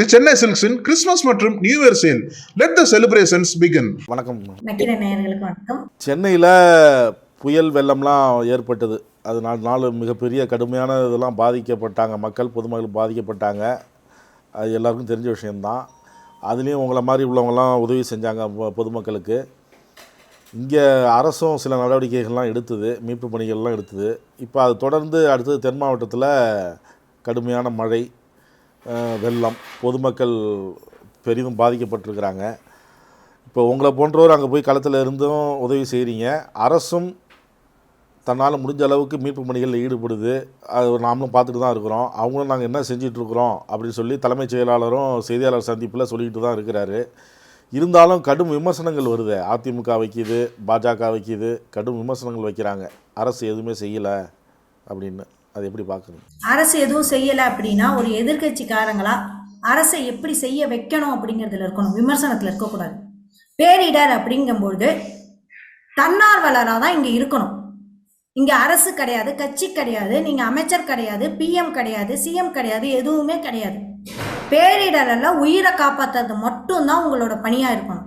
தி சென்னை சில்க்ஸின் கிறிஸ்துமஸ் மற்றும் new year sale. Let the celebrations begin வணக்கம். சென்னையில் புயல் வெள்ளம்லாம் ஏற்பட்டது. அது நாலு நாலு மிகப்பெரிய கடுமையான இதெல்லாம் பாதிக்கப்பட்டாங்க. மக்கள் பொதுமக்கள் பாதிக்கப்பட்டாங்க. அது எல்லாருக்கும் தெரிஞ்ச விஷயம்தான். அதுலேயும் உங்களை மாதிரி உள்ளவங்கலாம் உதவி செஞ்சாங்க பொதுமக்களுக்கு. இங்கே அரசும் சில நடவடிக்கைகள்லாம் எடுத்தது. மீட்பு பணிகள்லாம் எடுத்தது. இப்போ அது தொடர்ந்து அடுத்தது தென் மாவட்டத்தில் கடுமையான மழை வெள்ளம் பொதுமக்கள் பெரிதும் பாதிக்கப்பட்டிருக்கிறாங்க. இப்போ உங்களை போன்றவர் அங்கே போய் களத்தில் இருந்தும் உதவி செய்கிறீங்க அரசும் தன்னால் முடிஞ்ச அளவுக்கு மீட்பு பணிகளில் ஈடுபடுது. அது நாமளும் பார்த்துட்டு தான் இருக்கிறோம். அவங்களும் நாங்கள் என்ன செஞ்சிட்ருக்குறோம் அப்படின்னு சொல்லி தலைமைச் செயலாளரும் செய்தியாளர் சந்திப்பில் சொல்லிக்கிட்டு தான் இருக்கிறாரு. இருந்தாலும் கடும் விமர்சனங்கள் வருது. அதிமுக வைக்கிது பாஜக வைக்கிது கடும் விமர்சனங்கள் வைக்கிறாங்க. அரசு எதுவுமே செய்யலை அப்படின்னு. அது எப்படி பார்க்குறீங்க அரசு எதுவும் செய்யலை அப்படின்னா ஒரு எதிர்க்கட்சிக்காரங்களா அரசை எப்படி செய்ய வைக்கணும் அப்படிங்கிறதுல இருக்கணும் விமர்சனத்தில் இருக்கக்கூடாது. பேரிடர் அப்படிங்கும்பொழுது தன்னார்வலராக தான் இங்கே இருக்கணும். இங்கே அரசு கிடையாது கட்சி கிடையாது நீங்கள் அமைச்சர் கிடையாது பிஎம் கிடையாது சிஎம் கிடையாது எதுவுமே கிடையாது. பேரிடரில் உயிரை காப்பாற்றுறது மட்டும்தான் உங்களோட பணியாக இருக்கணும்.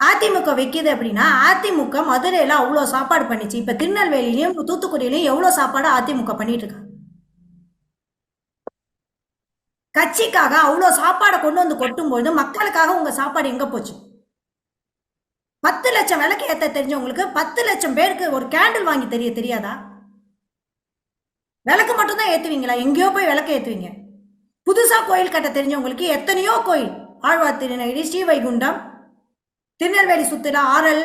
அதிமுக வைக்கிது அப்படின்னா அதிமுக மதுரையில் அவ்வளோ சாப்பாடு பண்ணிச்சு. இப்போ திருநெல்வேலியிலையும் தூத்துக்குடியிலையும் எவ்வளோ சாப்பாடு அதிமுக பண்ணிட்டு இருக்காங்க கட்சிக்காக அவ்வளோ சாப்பாடை கொண்டு வந்து கொட்டும்பொழுது மக்களுக்காக உங்க சாப்பாடு எங்க போச்சு? பத்து லட்சம் விளக்கு ஏற்ற தெரிஞ்சவங்களுக்கு பத்து லட்சம் பேருக்கு ஒரு கேண்டில் வாங்கி தெரிய தெரியாதா? விளக்கு மட்டும்தான் ஏற்றுவீங்களா எங்கேயோ போய் விளக்கு ஏற்றுவீங்க புதுசாக கோயில் கட்ட தெரிஞ்சவங்களுக்கு எத்தனையோ கோயில். ஆழ்வார் திருநகிரி ஸ்ரீவைகுண்டம் திருநெல்வேலி சுத்துலா ஆரல்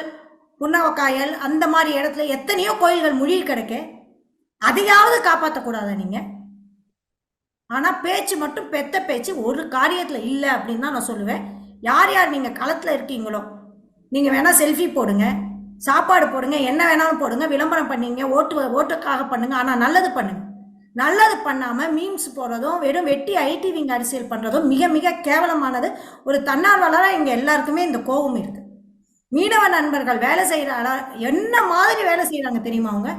புன்னவக்காயல் அந்த மாதிரி இடத்துல எத்தனையோ கோயில்கள் முழுகி கிடைக்க. அதையாவது காப்பாற்றக்கூடாதா நீங்க? ஆனா பேச்சு மட்டும் பெத்த பேச்சு ஒரு காரியத்துல இல்லை அப்படின்னு தான் நான் சொல்லுவேன். யார் யார் நீங்க களத்துல இருக்கீங்களோ நீங்க வேணா செல்ஃபி போடுங்க சாப்பாடு போடுங்க என்ன வேணாலும் போடுங்க விளம்பரம் பண்ணீங்க ஓட்டு ஓட்டுக்காக பண்ணுங்க ஆனா நல்லது பண்ணுங்க. நல்லது பண்ணாமல் மீம்ஸ் போடுறதும் வெறும் வெட்டி ஐடி விங் அரசியல் பண்ணுறதும் மிக மிக கேவலமானது ஒரு தன்னார்வலராக இங்கே எல்லாருக்குமே இந்த கோபம் இருக்குது மீனவ நண்பர்கள் வேலை செய்யற என்ன மாதிரி வேலை செய்கிறாங்க தெரியுமா அவங்க?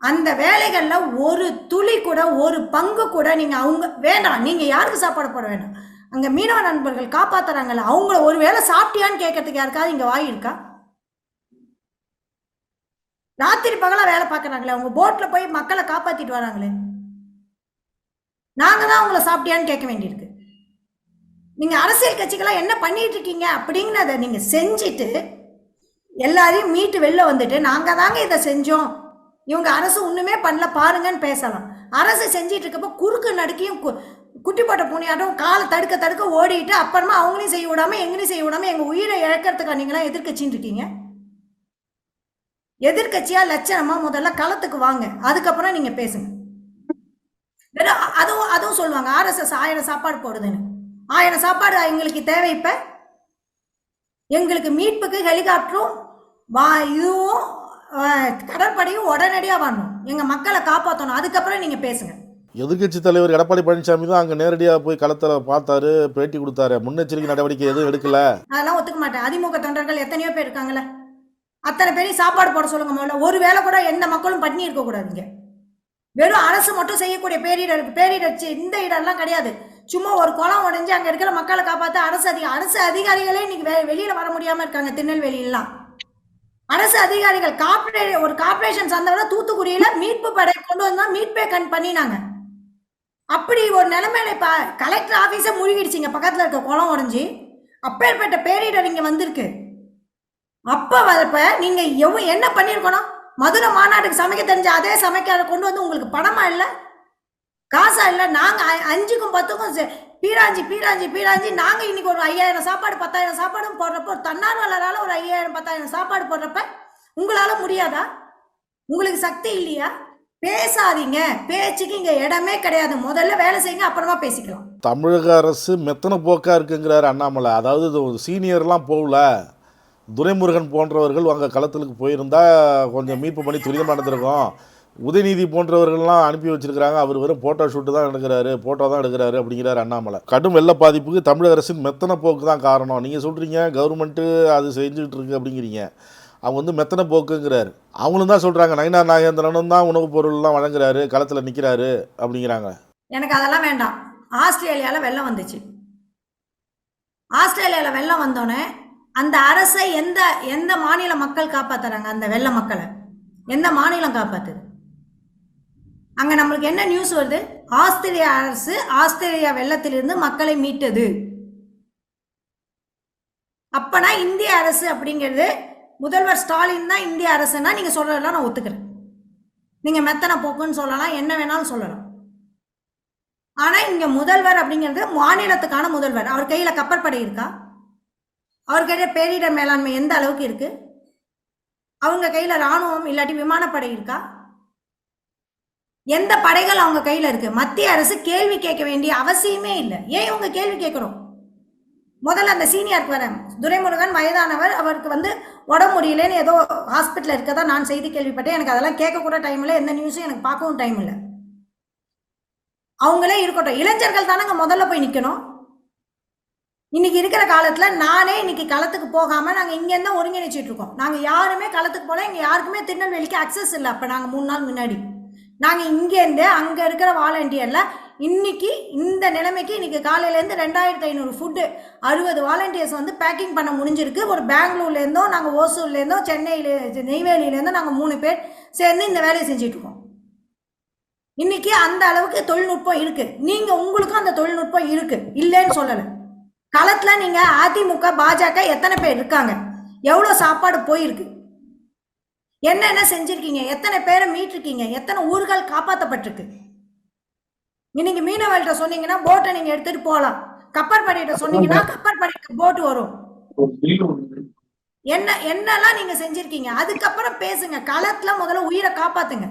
அந்த வேலைகளில் ஒரு துளி கூட ஒரு பங்கு கூட நீங்கள் அவங்க வேண்டாம் நீங்கள் யாருக்கு சாப்பாடு போட வேண்டாம். அங்கே மீனவ நண்பர்கள் காப்பாற்றுறாங்கல்ல அவங்கள ஒரு வேளை சாப்பிட்டியான்னு கேட்கறதுக்கு யாருக்காவது இங்கே வாய் இருக்கா? ராத்திரி பகலாக வேலை பார்க்குறாங்களே அவங்க போட்டில் போய் மக்களை காப்பாற்றிட்டு வராங்களே? நாங்கள் தான் உங்களை சாப்பிட்டியான்னு கேட்க வேண்டியிருக்கு. நீங்கள் அரசியல் கட்சிக்கெல்லாம் என்ன பண்ணிட்டு இருக்கீங்க அப்படிங்கிறத நீங்கள் செஞ்சுட்டு எல்லாரையும் மீட்டு வெளில வந்துட்டு நாங்கள் தாங்க இதை செஞ்சோம். இவங்க அரசு ஒன்றுமே பண்ணல பாருங்கன்னு பேசலாம். அரசு செஞ்சிட்டு இருக்கப்போ குறுக்கு நடுக்கையும் கு- குட்டி போட்ட பூனையாட்டம் காலை தடுக்க தடுக்க ஓடிட்டு அப்புறமா அவங்களையும் செய்ய விடாம எங்களையும் செய்ய விடாம எங்கள் உயிரை இழக்கிறதுக்கா நீங்களாம் எதிர்க்கட்சின்னு இருக்கீங்க. எதிர்க்கட்சியா லட்சணமா முதல்ல களத்துக்கு வாங்க. அதுக்கப்புறம் நீங்க பேசுங்க. அதுவும் அதுவும் சொல்லுவாங்க ஆர்எஸ்எஸ் ஆயிரம் சாப்பாடு போடுதுன்னு. ஆயிரம் சாப்பாடு எங்களுக்கு தேவை இப்ப. எங்களுக்கு மீட்புக்கு ஹெலிகாப்டரும் வா இதுவும் கடற்படையும் உடனடியாக வரணும். எங்க மக்களை காப்பாற்றணும் அதுக்கப்புறம் நீங்க பேசுங்க. எதிர்க்கட்சி தலைவர் எடப்பாடி பழனிசாமி தான் அங்கே நேரடியாக போய் களத்தில் பார்த்தாரு பேட்டி கொடுத்தாரு. முன்னெச்சரிக்கை நடவடிக்கை எதுவும் எடுக்கல. அதெல்லாம் ஒத்துக்க மாட்டேன். அதிமுக தொண்டர்கள் எத்தனையோ பேர் இருக்காங்கல்ல. அத்தனை பேரையும் சாப்பாடு போட சொல்லுங்க முதல்ல. ஒரு வேலை கூட எந்த மக்களும் பண்ணி இருக்கக்கூடாதுங்க வெறும் அரசு மட்டும் செய்யக்கூடிய பேரிடர் பேரிடர் இந்த இடம்லாம் கிடையாது. சும்மா ஒரு குளம் உடஞ்சி அங்கே இருக்கிற மக்களை காப்பாற்ற அரசு அதிக அரசு அதிகாரிகளே இன்னைக்கு வெ- வெளியில வர முடியாம இருக்காங்க திருநெல்வேலியெல்லாம். அரசு அதிகாரிகள் கார்பரே ஒரு கார்பரேஷன் சந்தவரை தூத்துக்குடியில மீட்பு படை கொண்டு வந்தா மீட்பே கண் பண்ணினாங்க. அப்படி ஒரு நிலைமையில இப்ப கலெக்டர் ஆபீஸே முழுகிடுச்சிங்க. பக்கத்துல இருக்க குளம் உடஞ்சி. அப்பேற்பட்ட பேரிடர் இங்க வந்திருக்கு. அப்ப வரப்ப நீங்க எவ்வளவு என்ன பண்ணிருக்கணும்? மதுரை மாநாட்டுக்கு சமைக்க தெரிஞ்ச அதே சமைக்க கொண்டு வந்து உங்களுக்கு பணமா இல்ல? காசா இல்ல? நாங்க அஞ்சுக்கும் பத்துக்கும் பீராஞ்சி பீராஞ்சி பீராஞ்சி. நாங்க இன்னைக்கு ஒரு ஐயாயிரம் சாப்பாடு பத்தாயிரம் சாப்பாடும் போடுறப்ப ஒரு தன்னார்வலரால ஒரு ஐயாயிரம் பத்தாயிரம் சாப்பாடு போடுறப்ப உங்களால முடியாதா? உங்களுக்கு சக்தி இல்லையா? பேசாதீங்க. பேச்சுக்கு இங்க இடமே கிடையாது. முதல்ல வேலை செய்யுங்க அப்புறமா பேசிக்கலாம். தமிழக அரசு மெத்தனை போக்காக இருக்குங்கிறார் அண்ணாமலை. அதாவது சீனியர்லாம் போகல. துரைமுருகன் போன்றவர்கள் அங்கே களத்துக்கு போயிருந்தால் கொஞ்சம் மீட்பு பண்ணி துரிதமாக நடந்திருக்கும். உதயநிதி போன்றவர்கள்லாம் அனுப்பி வச்சிருக்கிறாங்க. அவர் வெறும் ஃபோட்டோ ஷூட்டு தான் எடுக்கிறாரு. ஃபோட்டோ தான் எடுக்கிறாரு அப்படிங்கிறார் அண்ணாமலை. கடும் வெள்ள பாதிப்புக்கு தமிழக அரசின் மெத்தன போக்கு தான் காரணம். நீங்கள் சொல்கிறீங்க கவர்மெண்ட்டு அது செஞ்சுக்கிட்டு இருக்கு அப்படிங்கிறீங்க. அவங்க வந்து மெத்தன போக்குங்கிறார். அவங்களும் தான் சொல்கிறாங்க நயனா நாகேந்திரனும் தான் உணவுப் பொருள்லாம் வழங்குறாரு களத்தில் நிற்கிறாரு அப்படிங்கிறாங்க. எனக்கு அதெல்லாம் வேண்டாம். ஆஸ்திரேலியாவில் வெள்ளம் வந்துச்சு. ஆஸ்திரேலியாவில் வெள்ளம் வந்தோடனே அந்த அரசை எந்த எந்த மாநில மக்கள் காப்பாத்துறாங்க? அந்த வெள்ள மக்களை. எந்த மாநிலம் காப்பாத்துது? அங்க நம்மளுக்கு என்ன நியூஸ் வருது? ஆஸ்திரேலியா அரசு ஆஸ்திரேலியா வெள்ளத்திலிருந்து மக்களை மீட்டது. அப்பனா இந்திய அரசு அப்படிங்கிறது முதல்வர் ஸ்டாலின் தான் இந்திய அரசுன்னா நீங்க சொல்றதெல்லாம் நான் ஒத்துக்கிறேன். நீங்க மெத்தனை போக்குன்னு சொல்லலாம் என்ன வேணாலும் சொல்லலாம். ஆனா இங்க முதல்வர் அப்படிங்கிறது மாநிலத்துக்கான முதல்வர். அவர் கையில கப்பற்படை இருக்கா? அவர் கையில பேரிடர் மேலாண்மை எந்த அளவுக்கு இருக்கு? அவங்க கையில ராணுவம் இல்லாட்டி விமானப்படை இருக்கா? எந்த படைகள் அவங்க கையில இருக்கு? மத்திய அரசு கேள்வி கேட்க வேண்டிய அவசியமே இல்லை. ஏன் இவங்க கேள்வி கேட்கணும்? முதல்ல அந்த சீனியருக்கு வர துரைமுருகன் வயதானவர். அவருக்கு வந்து உடம்பு முடியலன்னு ஏதோ ஹாஸ்பிட்டல் இருக்கதா நான் செய்தி கேள்விப்பட்டேன். எனக்கு அதெல்லாம் கேட்கக்கூட டைம் இல்லை. எந்த நியூஸும் எனக்கு பார்க்கவும் டைம் இல்லை. அவங்களே இருக்கட்டும். இளைஞர்கள் தானங்க முதல்ல போய் நிற்கணும் இன்னைக்கு இருக்கிற காலத்துல நானே இன்னைக்கு களத்துக்கு போகாம நாங்க இங்க இருந்தா ஒருங்கிணைச்சிட்டு இருக்கோம். நாங்க யாருமே களத்துக்கு போல இங்க யாருக்குமே திருநெல்வேலிக்கு அக்சஸ் இல்லை. அப்ப நாங்க மூணு நாள் முன்னாடி. நாங்க இங்க இருந்து அங்க இருக்கிற வாலண்டியர்ல இன்னைக்கு இந்த நிலைமைக்கு இன்னைக்கு காலையிலேருந்து ரெண்டாயிரத்து ரெண்டாயிரத்தி ஐநூறு ஃபுட்டு அறுபது வாலண்டியர்ஸ் வந்து பேக்கிங் பண்ண முடிஞ்சிருக்கு. ஒரு பெங்களூர்லேருந்தோ நாங்கள் ஓசூர்லேருந்தோ சென்னையிலேருந்து நெய்வேலியிலேருந்தோ நாங்கள் மூணு பேர் சேர்ந்து இந்த வேலையை செஞ்சிட்ருக்கோம் இன்னைக்கு அந்த அளவுக்கு தொழில்நுட்பம் இருக்குது நீங்கள் உங்களுக்கும் அந்த தொழில்நுட்பம் இருக்குது இல்லைன்னு சொல்லலை. களத்துல நீங்க அதிமுக பாஜக எத்தனை பேர் இருக்காங்க? எவ்வளவு சாப்பாடு போயிருக்கு? என்னென்ன செஞ்சிருக்கீங்க? எத்தனை பேரை மீட்டிருக்கீங்க? எத்தனை ஊர்கள் காப்பாற்றப்பட்டிருக்கு இன்னைக்கு மீனவர்கள்ட்ட சொன்னீங்கன்னா போட்டை நீங்க எடுத்துட்டு போகலாம். கப்பற்படையிட்ட சொன்னீங்கன்னா கப்பற்படைக்கு போட்டு வரும். என்ன என்னெல்லாம் நீங்க செஞ்சிருக்கீங்க? அதுக்கப்புறம் பேசுங்க. களத்துல முதல்ல உயிரை காப்பாத்துங்க.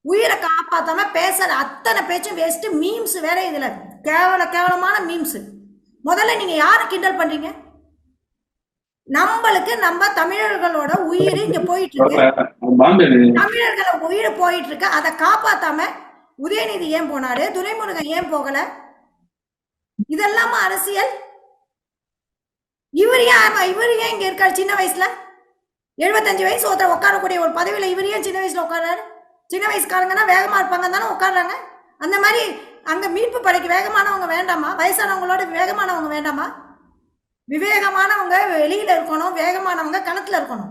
உயிரை காப்பாத்தாம பேசுற அத்தனை பேச்சும் வேஸ்ட் மீம்ஸ் வேற இதுல. கேவல கேவலமான மீம்ஸ் முதல்ல நீங்க யாரை கிண்டல் பண்றீங்க? நம்மளுக்கு நம்ம தமிழர்களோட உயிர் இங்க போயிட்டு இருக்கு தமிழர்களோட உயிர் போயிட்டு இருக்கு அதை காப்பாத்தாம உதயநிதி ஏன் போனாரு? துரைமுருகன் ஏன் போகல? இதெல்லாம அரசியல்? இவர் ஏன் இவர் ஏன் இங்க இருக்காரு சின்ன வயசுல? எழுபத்தஞ்சு வயசு ஒருத்தர் உட்காரக்கூடிய ஒரு பதவியில இவர் ஏன் சின்ன வயசுல உட்கார்றாரு? சின்ன வயசுக்காரங்கன்னா வேகமா இருப்பாங்க தானே உட்கார்றாங்க. அந்த மாதிரி அங்கே மீட்பு படைக்கு வேகமானவங்க வேண்டாமா? வயசானவங்களோட வேகமானவங்க வேண்டாமா? விவேகமானவங்க வெளியில இருக்கணும் வேகமானவங்க களத்துல இருக்கணும்.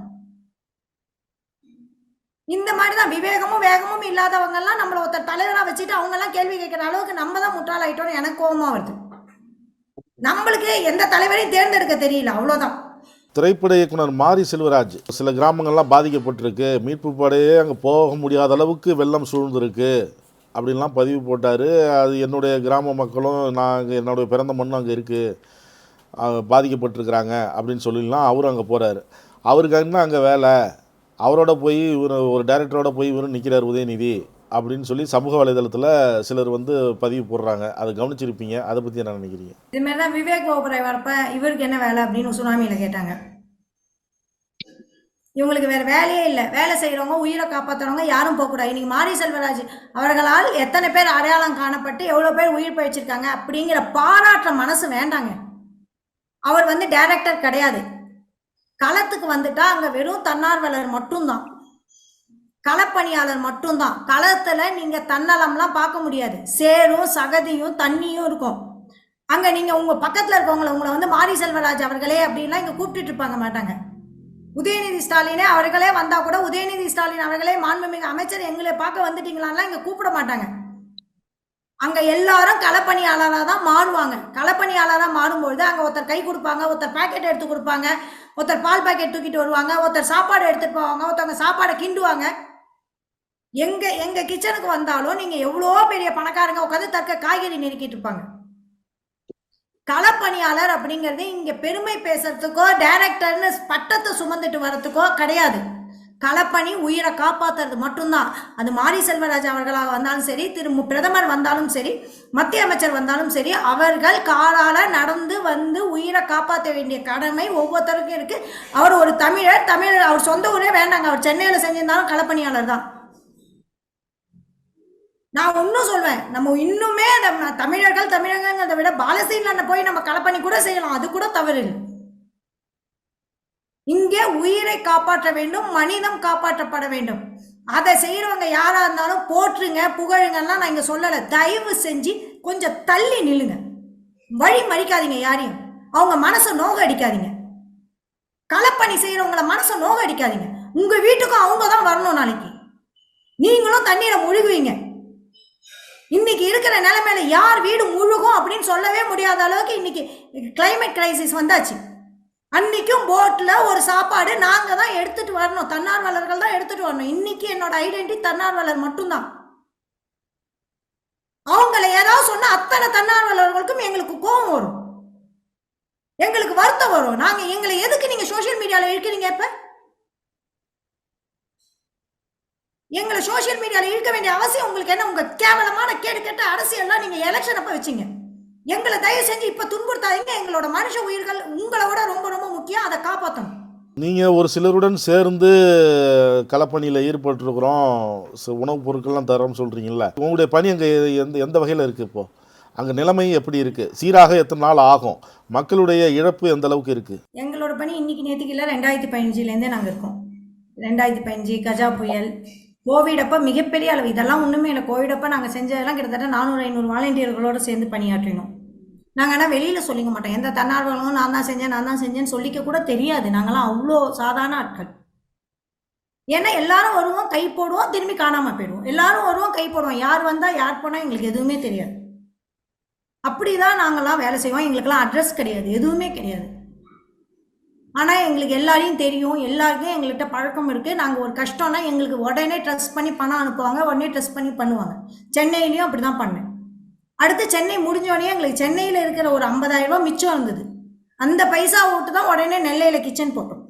இந்த மாதிரி தான் விவேகமும் வேகமும் இல்லாதவங்க எல்லாம் நம்மள ஒருத்தர் தலைவராக வச்சுட்டு அவங்க எல்லாம் கேள்வி கேட்குற அளவுக்கு நம்ம தான் முட்டாளாயிட்டோம்னு எனக்கு கோபமா வருது. நம்மளுக்கு எந்த தலைவரையும் தேர்ந்தெடுக்க தெரியல அவ்வளோதான் திரைப்பட இயக்குனர் மாரி செல்வராஜ் சில கிராமங்கள்லாம் பாதிக்கப்பட்டிருக்கு. மீட்பு படையே அங்கே போக முடியாத அளவுக்கு வெள்ளம் சூழ்ந்திருக்கு. அப்படின்லாம் பதிவு போட்டார். அது என்னுடைய கிராம மக்களும் நான் என்னுடைய பிறந்த மண்ணும் அங்கே இருக்குது பாதிக்கப்பட்டிருக்கிறாங்க அப்படின்னு சொல்லிலாம் அவரும் அங்கே போகிறாரு அவருக்கு என்ன அங்கே வேலை? அவரோட போய் இவர் ஒரு டைரக்டரோட போய் இவரும் நிற்கிறார் உதயநிதி அப்படின்னு சொல்லி சமூக வலைதளத்தில் சிலர் வந்து பதிவு போடுறாங்க. அதை கவனிச்சிருப்பீங்க. அதை பற்றி என்ன நினைக்கிறீங்க? இதுமாரி தான் விவேக் ஓபராய் வரப்ப இவருக்கு என்ன வேலை அப்படின்னு சுனாமியில் கேட்டாங்க. இவங்களுக்கு வேற வேலையே இல்லை. வேலை செய்கிறவங்க உயிரை காப்பாத்துறவங்க யாரும் போகக்கூடாது இன்னைக்கு மாரி செல்வராஜ் அவர்களால் எத்தனை பேர் அடையாளம் காணப்பட்டு எவ்வளோ பேர் உயிர் பழிச்சிருக்காங்க அப்படிங்கிற பாராட்டுற மனசு வேண்டாங்க. அவர் வந்து டைரக்டர் கிடையாது. களத்துக்கு வந்துட்டா அங்கே வெறும் தன்னார்வலர் மட்டும்தான். களப்பணியாளர் மட்டும்தான். களத்தில் நீங்கள் தன்னலம்லாம் பார்க்க முடியாது. சேரும் சகதியும் தண்ணியும் இருக்கும். அங்கே நீங்கள் உங்கள் பக்கத்தில் இருக்கவங்களை உங்களை வந்து மாரி செல்வராஜ் அவர்களே அப்படின்லாம் இங்கே கூப்பிட்டுட்டு இருப்பாங்க மாட்டாங்க. உதயநிதி ஸ்டாலினே அவர்களே வந்தால் கூட உதயநிதி ஸ்டாலின் அவர்களே மாண்புமிகு அமைச்சர் எங்களை பார்க்க வந்துட்டீங்களான்லாம் இங்கே கூப்பிட மாட்டாங்க. அங்கே எல்லாரும் களப்பணியாளராக தான் மாறுவாங்க. களப்பணியாளராக மாறும்பொழுது அங்கே ஒருத்தர் கை கொடுப்பாங்க ஒருத்தர் பாக்கெட் எடுத்து கொடுப்பாங்க ஒருத்தர் பால் பாக்கெட் தூக்கிட்டு வருவாங்க ஒருத்தர் சாப்பாடு எடுத்துகிட்டு போவாங்க ஒருத்தவங்க சாப்பாடை கிண்டுவாங்க. எங்கள் எங்கள் கிச்சனுக்கு வந்தாலும் நீங்கள் எவ்வளோ பெரிய பணக்காரங்க உட்காந்து தக்க காய்கறி நெருக்கிட்டு இருப்பாங்க. களப்பணியாளர் அப்படிங்கிறது இங்கே பெருமை பேசுறதுக்கோ டைரக்டர்னு பட்டத்தை சுமந்துட்டு வர்றதுக்கோ கிடையாது. களப்பணி உயிரை காப்பாற்றுறது மட்டும்தான். அது மாரி செல்வராஜ் அவர்களாக வந்தாலும் சரி திரு பிரதமர் வந்தாலும் சரி மத்திய அமைச்சர் வந்தாலும் சரி அவர்கள் காலால் நடந்து வந்து உயிரை காப்பாற்ற வேண்டிய கடமை ஒவ்வொருத்தருக்கும் இருக்குது அவர் ஒரு தமிழர் தமிழர் அவர் சொந்த ஊரே வேண்டாங்க. அவர் சென்னையில் செஞ்சிருந்தாலும் களப்பணியாளர் தான். நான் இன்னும் சொல்வேன். நம்ம இன்னுமே நம்ம தமிழர்கள் தமிழகங்கிறத விட பாலசீன்ல போய் நம்ம கலப்பணி கூட செய்யலாம். அது கூட தவறு இல்லை. இங்கே உயிரை காப்பாற்ற வேண்டும் மனிதம் காப்பாற்றப்பட வேண்டும். அதை செய்யறவங்க யாரா இருந்தாலும் போற்றுங்க புகழுங்கலாம் நான் இங்க சொல்லல. தயவு செஞ்சு கொஞ்சம் தள்ளி நில்லுங்க. வழி மறிக்காதீங்க யாரையும். அவங்க மனசை நோக அடிக்காதீங்க. களப்பணி செய்யறவங்கள மனசை நோக அடிக்காதீங்க. உங்க வீட்டுக்கும் அவங்க தான் வரணும் நாளைக்கு. நீங்களும் தண்ணீரை முழுகுவீங்க. இன்னைக்கு இருக்கிற நிலைமையில யார் வீடு முழுகும் அப்படின்னு சொல்லவே முடியாத அளவுக்கு இன்னைக்கு கிளைமேட் கிரைசிஸ் வந்தாச்சு. அன்னைக்கும் போட்டில் ஒரு சாப்பாடு நாங்கள் தான் எடுத்துட்டு வரணும். தன்னார்வலர்கள் தான் எடுத்துட்டு வரணும். இன்னைக்கு என்னோட ஐடென்டி தன்னார்வலர் மட்டும்தான். அவங்கள ஏதாவது சொன்னா அத்தனை தன்னார்வலர்களுக்கும் எங்களுக்கு கோபம் வரும். எங்களுக்கு வருத்தம் வரும். நாங்கள் எங்களை எதுக்கு நீங்கள் சோஷியல் மீடியாவில் இருக்கிறீங்க இப்போ? எங்களை சோஷியல் மீடியால இருக்க வேண்டிய அவசியம் உங்களுக்கு என்ன? உங்க கேவலமான கேடு கெட்ட அரசியல்லாம் நீங்க எலெக்ஷன் அப்ப வச்சீங்க. எங்களை தயவு செஞ்சு இப்ப துன்புறுத்தாதீங்க. எங்களோட மனுஷ உயிர்கள் உங்களை விட ரொம்ப ரொம்ப முக்கியம். அதை காப்பாற்றணும் நீங்கள் ஒரு சிலருடன் சேர்ந்து களப்பணியில் ஈடுபட்டிருக்கிறோம். உணவுப் பொருட்கள்லாம் தரோம்னு சொல்கிறீங்களா உங்களுடைய பணி அங்கே எந்த எந்த வகையில் இருக்குது இப்போது அங்கே நிலைமை எப்படி இருக்குது சீராக எத்தனை நாள் ஆகும்? மக்களுடைய இழப்பு எந்த அளவுக்கு இருக்குது எங்களோட பணி இன்னைக்கு நேற்றுக்கு இல்லை ரெண்டாயிரத்தி பதினஞ்சுலேருந்தே நாங்கள் இருக்கோம். ரெண்டாயிரத்தி பதினஞ்சு கஜா புயல் கோவிட் அப்போ மிகப்பெரிய அளவு. இதெல்லாம் ஒன்றுமே இல்லை. கோவிட் அப்போ நாங்கள் செஞ்சதெல்லாம் கிட்டத்தட்ட நானூறு ஐநூறு வாலண்டியர்களோடு சேர்ந்து பணியாற்றினோம். நாங்கள் ஆனால் வெளியில் சொல்லிக்க மாட்டோம். எந்த தன்னார்வலங்களும் நான் தான் செஞ்சேன் நான் தான் செஞ்சேன்னு சொல்லிக்க கூட தெரியாது. நாங்களாம் அவ்வளோ சாதாரண ஆட்கள். ஏன்னா எல்லாரும் வருவோம் கை போடுவோம் திரும்பி காணாமல் போயிடுவோம். எல்லாரும் வருவோம் கை போடுவோம். யார் வந்தால் யார் போனால் எங்களுக்கு எதுவுமே தெரியாது. அப்படி தான் நாங்கள்லாம் வேலை செய்வோம். எங்களுக்கெல்லாம் அட்ரஸ் கிடையாது. எதுவுமே கிடையாது. ஆனால் எங்களுக்கு எல்லாரையும் தெரியும். எல்லாருக்கும் எங்கள்கிட்ட பழக்கம் இருக்குது நாங்கள் ஒரு கஷ்டம்னா எங்களுக்கு உடனே ட்ரெஸ் பண்ணி பணம் அனுப்புவாங்க. உடனே ட்ரெஸ் பண்ணி பண்ணுவாங்க. சென்னையிலையும் அப்படி தான் பண்ணேன். அடுத்து சென்னை முடிஞ்சோடனே எங்களுக்கு சென்னையில் இருக்கிற ஒரு ஐம்பதாயிரரூபா மிச்சம் இருந்தது. அந்த பைசா விட்டு தான் உடனே நெல்லையில் கிச்சன் போட்டோம்.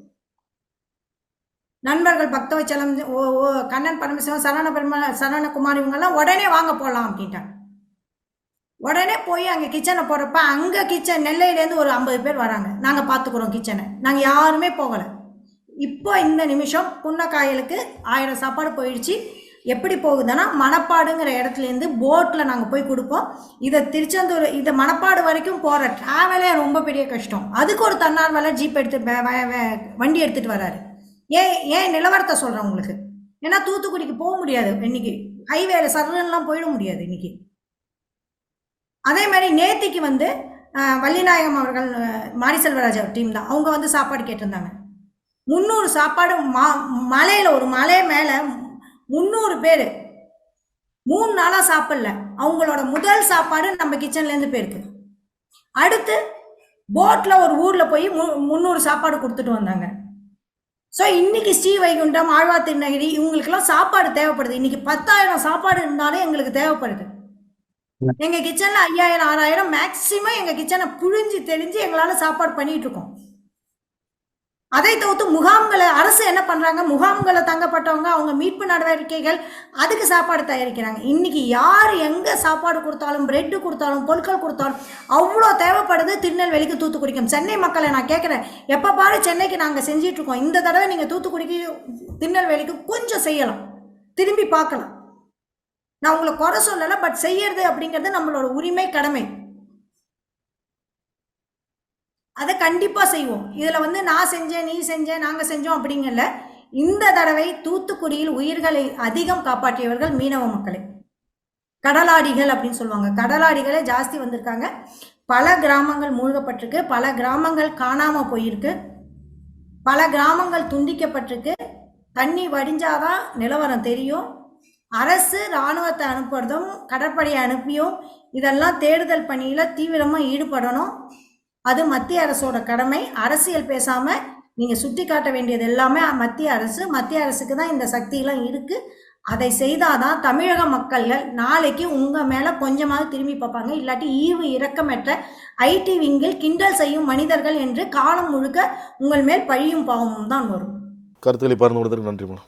நண்பர்கள் பக்தவச்சலம் ஓ ஓ கண்ணன் பரமசிவம் சரண பெருமா சரணகுமார் இவங்கெல்லாம் உடனே வாங்க போகலாம் அப்படின்ட்டாங்க. உடனே போய் அங்கே கிச்சனை போடுறப்ப அங்கே கிச்சன் நெல்லையிலேருந்து ஒரு ஐம்பது பேர் வராங்க. நாங்கள் பார்த்துக்குறோம் கிச்சனை நாங்கள் யாருமே போகலை. இப்போ இந்த நிமிஷம் புன்னக்காயலுக்கு ஆயிரம் சாப்பாடு போயிடுச்சு. எப்படி போகுதுன்னா மணப்பாடுங்கிற இடத்துலேருந்து போட்டில் நாங்கள் போய் கொடுப்போம். இதை திருச்செந்தூர் இதை மணப்பாடு வரைக்கும் போகிற ட்ராவலே ரொம்ப பெரிய கஷ்டம். அதுக்கு ஒரு தன்னார்வலர் ஜீப் எடுத்து வண்டி எடுத்துகிட்டு வராரு. ஏன் ஏன் நிலவரத்தை சொல்கிறேன் உங்களுக்கு. ஏன்னா தூத்துக்குடிக்கு போக முடியாது. இன்னைக்கு ஹைவேல சர்வன்லாம் போயிட முடியாது இன்றைக்கி அதே மாதிரி நேத்திக்கு வந்து வள்ளிநாயகம் அவர்கள் மாரி செல்வராஜ் டீம் தான். அவங்க வந்து சாப்பாடு கேட்டிருந்தாங்க. முந்நூறு சாப்பாடு மா மலையில் ஒரு மலை மேலே முந்நூறு பேர். மூணு நாளாக சாப்பிடல. அவங்களோட முதல் சாப்பாடு நம்ம கிச்சன்லேருந்து போயிருக்கு. அடுத்து போட்டில் ஒரு ஊரில் போய் மு முந்நூறு சாப்பாடு கொடுத்துட்டு வந்தாங்க. ஸோ இன்னைக்கு ஸ்ரீ வைகுண்டம் ஆழ்வா திருநகிரி இவங்களுக்கெல்லாம் சாப்பாடு தேவைப்படுது. இன்னைக்கு பத்தாயிரம் சாப்பாடு இருந்தாலும் எங்களுக்கு தேவைப்படுது. எங்க கிச்சன்ல ஐயாயிரம் ஆறாயிரம் மேக்சிமம் எங்க கிச்சனை புழிஞ்சு தெளிஞ்சு எங்களால சாப்பாடு பண்ணிட்டு இருக்கோம். அதை தவிர்த்து முகாம்களை அரசு என்ன பண்றாங்க? முகாம்களை தங்கப்பட்டவங்க அவங்க மீட்பு நடவடிக்கைகள் அதுக்கு சாப்பாடு தயாரிக்கிறாங்க. இன்னைக்கு யார் எங்க சாப்பாடு கொடுத்தாலும் பிரெட்டு கொடுத்தாலும் பொருட்கள் கொடுத்தாலும் அவ்வளோ தேவைப்படுது திருநெல்வேலிக்கு தூத்துக்குடிக்கும். சென்னை மக்களை நான் கேட்குறேன் எப்போ பாரு சென்னைக்கு நாங்கள் செஞ்சிட்டு இருக்கோம். இந்த தடவை நீங்கள் தூத்துக்குடிக்கு திருநெல்வேலிக்கு கொஞ்சம் செய்யலாம். திரும்பி பார்க்கலாம். நான் உங்களை குறை சொல்லலை பட் செய்யறது அப்படிங்கிறது நம்மளோட உரிமை கடமை. அதை கண்டிப்பாக செய்வோம். இதில் வந்து நான் செஞ்சேன் நீ செஞ்சேன் நாங்கள் செஞ்சோம் அப்படிங்கல இந்த தடவை தூத்துக்குடியில் உயிர்களை அதிகம் காப்பாற்றியவர்கள் மீனவ மக்களே. கடலாடிகள் அப்படின்னு சொல்லுவாங்க. கடலாடிகளே ஜாஸ்தி வந்திருக்காங்க. பல கிராமங்கள் மூழ்கப்பட்டிருக்கு. பல கிராமங்கள் காணாமல் போயிருக்கு. பல கிராமங்கள் துண்டிக்கப்பட்டிருக்கு. தண்ணி வடிஞ்சாதான் நிலவரம் தெரியும். அரசு இராணுவத்தை அனுப்புறதும் கடற்படையை அனுப்பியும் இதெல்லாம் தேடுதல் பணியில் தீவிரமாக ஈடுபடணும். அது மத்திய அரசோட கடமை. அரசியல் பேசாமல் நீங்கள் சுட்டி காட்ட வேண்டியது எல்லாமே மத்திய அரசு. மத்திய அரசுக்கு தான் இந்த சக்தியெல்லாம் இருக்குது அதை செய்தாதான் தமிழக மக்கள்கள் நாளைக்கு உங்கள் மேலே கொஞ்சமாக திரும்பி பார்ப்பாங்க. இல்லாட்டி ஈவு இரக்கமற்ற ஐடி விங்கில் கிண்டல் செய்யும் மனிதர்கள் என்று காலம் முழுக்க உங்கள் மேல் பழியும் பாவமும் தான் வரும். கருத்துக்களை பகிர்ந்து கொடுத்ததுக்கு நன்றி மேடம்.